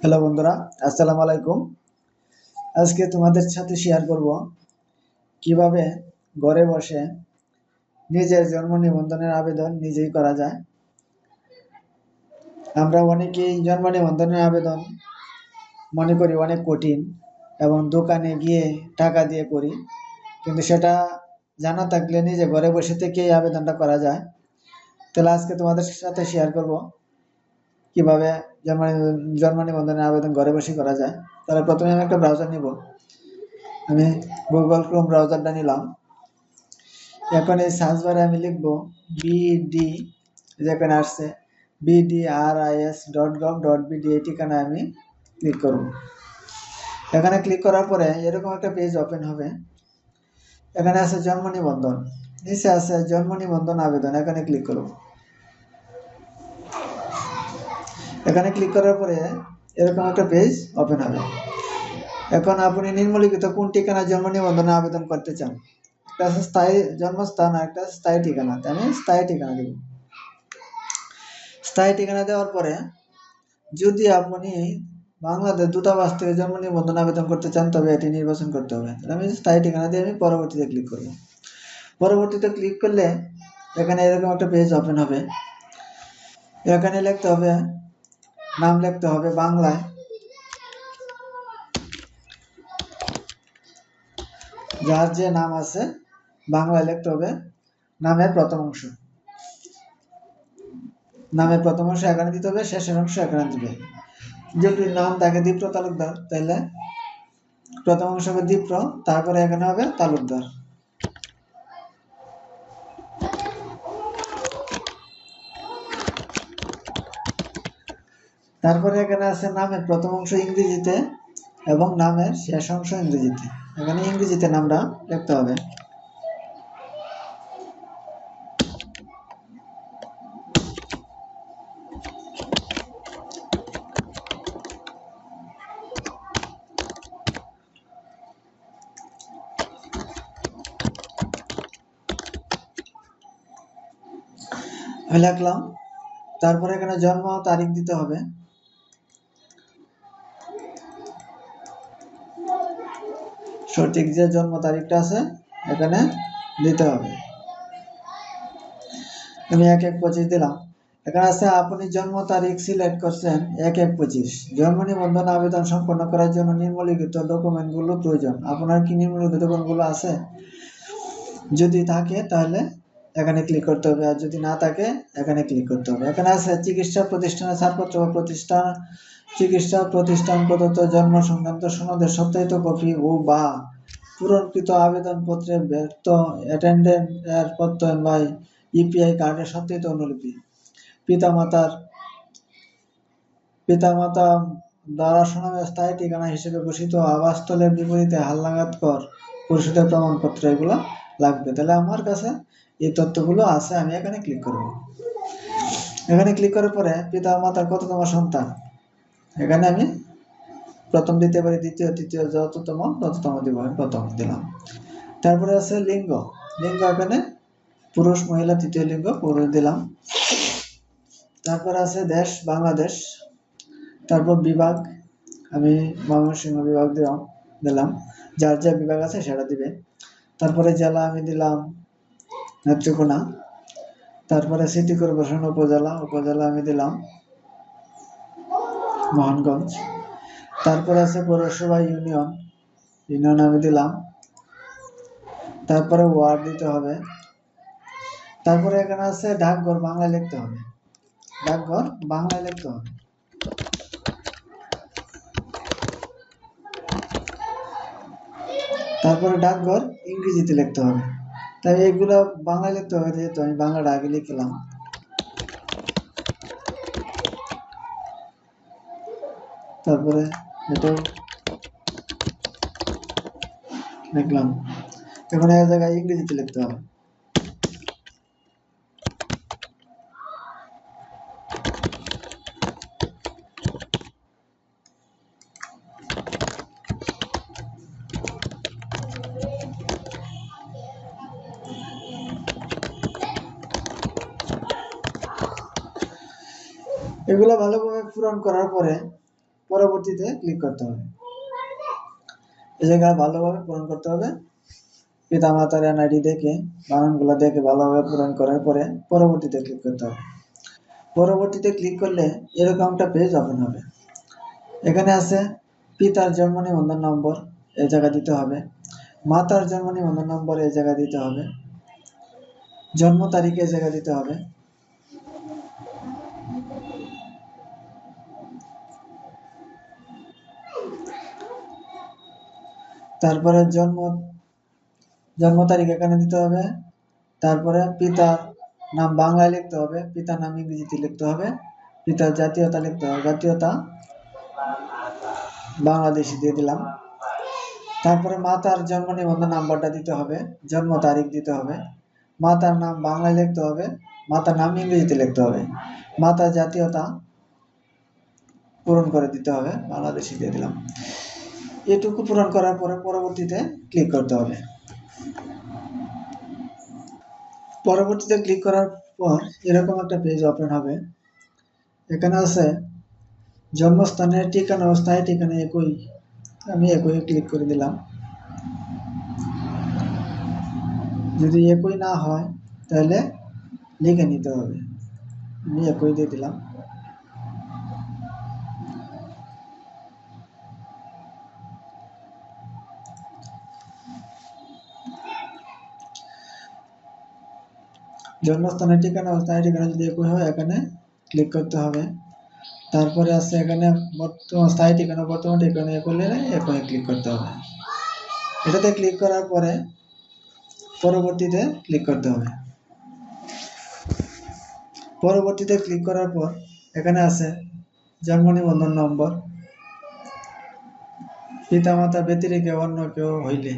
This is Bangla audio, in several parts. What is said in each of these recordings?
হ্যালো বন্ধুরা, আসসালামু আলাইকুম। আজকে তোমাদের সাথে শেয়ার করব কীভাবে ঘরে বসে নিজের জন্ম নিবন্ধনের আবেদন নিজেই করা যায়। আমরা অনেকেই জন্ম নিবন্ধনের আবেদন মনে করি অনেক কঠিন এবং দোকানে গিয়ে টাকা দিয়ে করি, কিন্তু সেটা জানা থাকলে নিজে ঘরে বসে থেকেই আবেদনটা করা যায়। তাহলে আজকে তোমাদের সাথে শেয়ার করব কীভাবে জন্ম জন্ম নিবন্ধনের আবেদন ঘরে বসে করা যায়। তাহলে প্রথমে আমি একটা ব্রাউজার নিব। আমি গুগল ক্রোম ব্রাউজারটা নিলাম। এখন এই সার্চ বারে আমি লিখব বিডি যেখানে আসছে BDRIS dot gov dot BD এই ঠিকানায় আমি ক্লিক করব। এখানে ক্লিক করার পরে এরকম একটা পেজ ওপেন হবে। এখানে আছে জন্ম নিবন্ধন নিচে আছে জন্ম নিবন্ধন আবেদন। এখানে ক্লিক করব। এখানে ক্লিক করার পরে এরকম একটা পেজ ওপেন হবে। এখন আপনি নিম্নলিখিত কোন ঠিকানা জন্ম নিবন্ধনে আবেদন করতে চান? একটা স্থায়ী জন্মস্থান আর একটা স্থায়ী ঠিকানা। তাই আমি স্থায়ী ঠিকানা দেব। স্থায়ী ঠিকানা দেওয়ার পরে যদি আপনি বাংলাদেশ দূতাবাস থেকে জন্ম নিবন্ধন আবেদন করতে চান, তবে এটি নির্বাচন করতে হবে। তাহলে আমি স্থায়ী ঠিকানা দিয়ে আমি পরবর্তীতে ক্লিক করব। পরবর্তীতে ক্লিক করলে এখানে এরকম একটা পেজ ওপেন হবে। এখানে লিখতে হবে নাম লিখতে হবে বাংলায়। যার যে নাম আছে, বাংলায় লিখতে হবে নামের প্রথম অংশ। নামের প্রথম অংশ এখানে দিতে হবে, শেষের অংশ এখানে দিবে। যদি নাম থাকে দীপ্র তালুকদার তাহলে প্রথম অংশ হবে দীপ্র তারপরে এখানে হবে তালুকদার। তারপরে এখানে আছে নামের প্রথম অংশ ইংরেজিতে এবং নামের শেষ অংশ ইংরেজিতে। এখানে ইংরেজিতে নামটা লিখতে হবে। আমি লিখলাম। তারপরে এখানে জন্ম, তারিখ দিতে হবে। সঠিক যে জন্ম তারিখটা আছে, এখানে দিতে হবে। আমি এক এক পঁচিশ দিলাম। এখানে আছে, আপনি জন্ম তারিখ সিলেক্ট করছেন, এক এক পঁচিশ। জন্ম নিবন্ধন আবেদন সম্পন্ন করার জন্য নিম্নলিখিত ডকুমেন্টগুলো প্রয়োজন। আপনার কি নিম্নলিখিত ডকুমেন্টগুলো আছে? যদি থাকে তাহলে এখানে ক্লিক করতে হবে। আর যদি না থাকে, এখানে ক্লিক করতে হবে। এখানে আছে চিকিৎসা প্রতিষ্ঠানের ছাড়পত্র বা প্রতিষ্ঠান। চিকিৎসা প্রতিষ্ঠান প্রদত্ত জন্ম সংক্রান্ত সনদের সত্যায়িত কপি ও বা পূরণকৃত আবেদনপত্রে ব্যর্থ অ্যাটেন্ডেন্ট এর প্রত্যয়ন বা ইপিআই কার্ডের সত্যায়িত অনুলিপি। পিতামাতার, পিতামাতা দ্বারা সুনামে স্থায়ী ঠিকানা হিসেবে ঘোষিত আবাসস্থলের বিপরীতে হালনাগাদ কর, পরিশোধের প্রমাণপত্র, এগুলো লাগবে। তাহলে আমার কাছে এই তথ্যগুলো আছে, আমি এখানে ক্লিক করব। এখানে ক্লিক করার পরে পিতা মাতার কততম সন্তান? এখানে আমি প্রথম দিতে পারি দ্বিতীয়, তৃতীয়, যততম, তততম দিব আমি প্রথম দিলাম। তারপরে আছে লিঙ্গ। লিঙ্গ এখানে পুরুষ, মহিলা, তৃতীয় লিঙ্গ, পুরুষ দিলাম। তারপর আছে দেশ, বাংলাদেশ। তারপর বিভাগ। আমি ময়মনসিংহ বিভাগ দিলাম। দিলাম। যার যা বিভাগ আছে সেটা দিবে। তারপরে জেলা আমি দিলাম নেত্রকোনা, তারপরে সিটি কর্পোরেশন উপজেলা উপজেলা আমি দিলাম মোহনগঞ্জ, তারপরে আছে পৌরসভা ইউনিয়ন ইউনিয়ন আমি দিলাম, তারপরে ওয়ার্ড দিতে হবে, তারপরে এখানে আছে ডাকঘর বাংলায় লিখতে হবে, ডাকঘর বাংলায় লিখতে হবে। তারপরে ডাকঘর ইংরেজিতে লিখতে হবে। তাই এগুলো বাংলায় লিখতে হবে, যেহেতু আমি বাংলাটা আগে লিখলাম। তারপরে এটাও লিখলাম। এখন এক জায়গায় ইংরেজিতে লিখতে হবে। এগুলো ভালোভাবে পূরণ করার পরে পরবর্তীতে ক্লিক করতে হবে। এই জায়গায় ভালোভাবে পূরণ করতে হবে। পিতা মাতার এনআইডি দেখে বানানগুলো দেখে ভালোভাবে পূরণ করার পরে পরবর্তীতে ক্লিক করতে হবে। পরবর্তীতে ক্লিক করলে এরকম একটা পেজ ওপেন হবে। এখানে আছে পিতার জন্ম নিবন্ধন নম্বর এই জায়গা দিতে হবে। মাতার জন্ম নিবন্ধন নম্বর এই জায়গা দিতে হবে। জন্ম তারিখ এই জায়গা দিতে হবে। তারপরে জন্ম জন্ম তারিখ এখানে দিতে হবে। তারপরে পিতার নাম বাংলায় লিখতে হবে। পিতার নাম ইংরেজিতে লিখতে হবে। পিতার জাতীয়তা লিখতে হবে। জাতীয়তা বাংলাদেশি দিয়ে দিলাম। তারপরে মাতার জন্ম নিবন্ধন নাম্বারটা দিতে হবে। জন্ম তারিখ দিতে হবে। মাতার নাম বাংলায় লিখতে হবে। মাতার নাম ইংরেজিতে লিখতে হবে। মাতার জাতীয়তা পূরণ করে দিতে হবে। বাংলাদেশি দিয়ে দিলাম। এটুকু পূরণ করার পরে পরবর্তীতে ক্লিক করতে হবে। পরবর্তীতে ক্লিক করার পর এরকম একটা পেজ ওপেন হবে। এখানে আছে, জন্মস্থানের ঠিকানা ও স্থায়ী ঠিকানা একই। আমি একই ক্লিক করে দিলাম। যদি একই না হয়, তাহলে লিখে নিতে হবে। আমি একই দিয়ে দিলাম। জন্মস্থানের ঠিকানা ও স্থায়ী ঠিকানা যদি একই হয়, এখানে ক্লিক করতে হবে। তারপরে আছে এখানে বর্তমান স্থায়ী ঠিকানা, বর্তমান ঠিকানা করলে এখানে ক্লিক করতে হবে। এটাতে ক্লিক করার পরে পরবর্তীতে ক্লিক করতে হবে। পরবর্তীতে ক্লিক করার পর এখানে আছে জন্ম নিবন্ধন নম্বর। পিতামাতা ব্যতিরেকে অন্য কেউ হইলে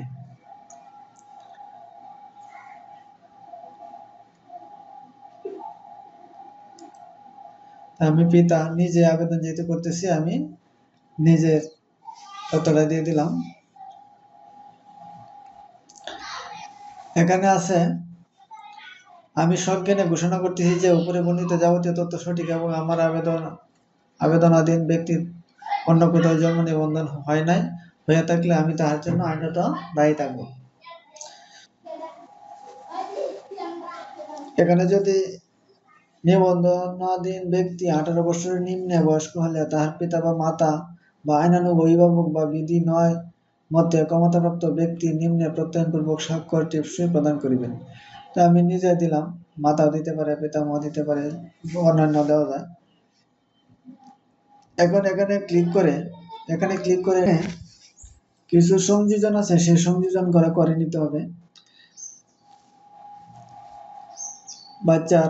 আমি পিতা নিজে আবেদন যেহেতু করতেছি, আমি নিজের তথ্যটা দিয়ে দিলাম। এখানে আছে, আমি সজ্ঞানে ঘোষণা করতেছি যে উপরে বর্ণিত যাবতীয় তথ্য সঠিক এবং আমার আবেদন, আবেদনাধীন ব্যক্তির অন্য কোথাও জন্ম নিবন্ধন হয় নাই হয়ে থাকলে আমি তাহার জন্য আইনত দায়ী থাকব। এখানে যদি নিবন্ধনাধীন ব্যক্তি আঠারো বছরের নিম্নে বয়স্ক হলে তাহার পিতা বা মাতা বা আইনানুগ অভিভাবক বা বিধি নয় মতে ক্ষমতাপ্রাপ্ত ব্যক্তি নিম্নে প্রত্যয়নপূর্বক স্বাক্ষর টিপসই প্রদান করিবেন। তা আমি নিজে দিলাম, মাতাও দিতে পারে, পিতামহ দিতে পারে, অন্যান্য দেওয়া যায়। এখন এখানে ক্লিক করে, এখানে ক্লিক করে কিছু সংযোজন আছে, সেই সংযোজন করা করে নিতে হবে। বাচ্চার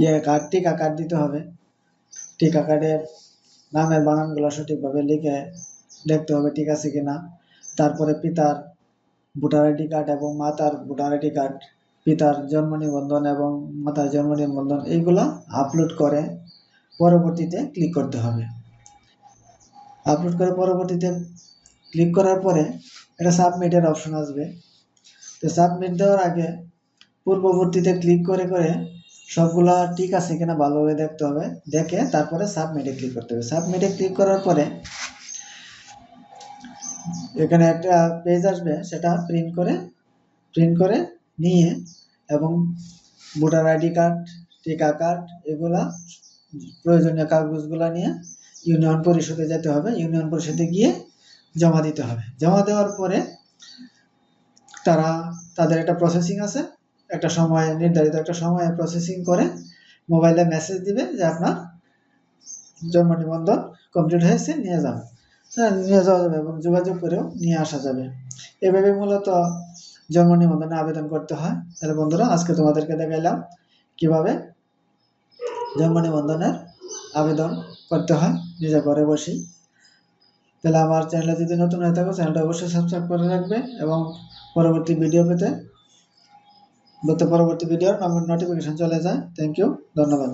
ইয়ে কার্ড টিকা কার্ড দিতে হবে। টিকা কার্ডের নামের বানানগুলো সঠিকভাবে লিখে দেখতে হবে ঠিক আছে কিনা। তারপরে পিতার ভোটার আইডি কার্ড এবং মাতার ভোটার আইডি কার্ড, পিতার জন্ম নিবন্ধন এবং মাতার জন্ম নিবন্ধন এইগুলো আপলোড করে পরবর্তীতে ক্লিক করতে হবে। আপলোড করে পরবর্তীতে ক্লিক করার পরে এটা সাবমিটের অপশন আসবে। তো সাবমিট দেওয়ার আগে পূর্ববর্তীতে ক্লিক করে করে সবগুলা ঠিক আছে কিনা ভালোভাবে দেখতে হবে। দেখে তারপরে সাবমিটে ক্লিক করতে হবে। সাবমিটে ক্লিক করার পরে এখানে একটা পেজ আসবে, সেটা প্রিন্ট করে প্রিন্ট করে নিয়ে এবং ভোটার আইডি কার্ড, টিকা কার্ড এগুলা, প্রয়োজনীয় কাগজগুলো নিয়ে ইউনিয়ন পরিষদে যেতে হবে। ইউনিয়ন পরিষদে গিয়ে জমা দিতে হবে। জমা দেওয়ার পরে তারা, তাদের একটা প্রসেসিং আছে। একটা সময়, নির্ধারিত একটা সময়ে প্রসেসিং করে মোবাইলে মেসেজ দিবে যে আপনার জন্ম নিবন্ধন কমপ্লিট হয়েছে, নিয়ে যাবে হ্যাঁ নিয়ে যাওয়া যাবে এবং যোগাযোগ করেও নিয়ে আসা যাবে। এভাবে মূলত জন্ম নিবন্ধনে আবেদন করতে হয়। তাহলে বন্ধুরা, আজকে তোমাদেরকে দেখাইলাম কীভাবে জন্ম নিবন্ধনের আবেদন করতে হয়। নিজে ঘরে বসেই। তাহলে আমার চ্যানেলে যদি নতুন হয়ে থাকো চ্যানেলটা অবশ্যই সাবস্ক্রাইব করে রাখবে এবং পরবর্তী ভিডিও পেতে যাতে পরবর্তী ভিডিওর নোটিফিকেশন চলে যায়। থ্যাংক ইউ ধন্যবাদ।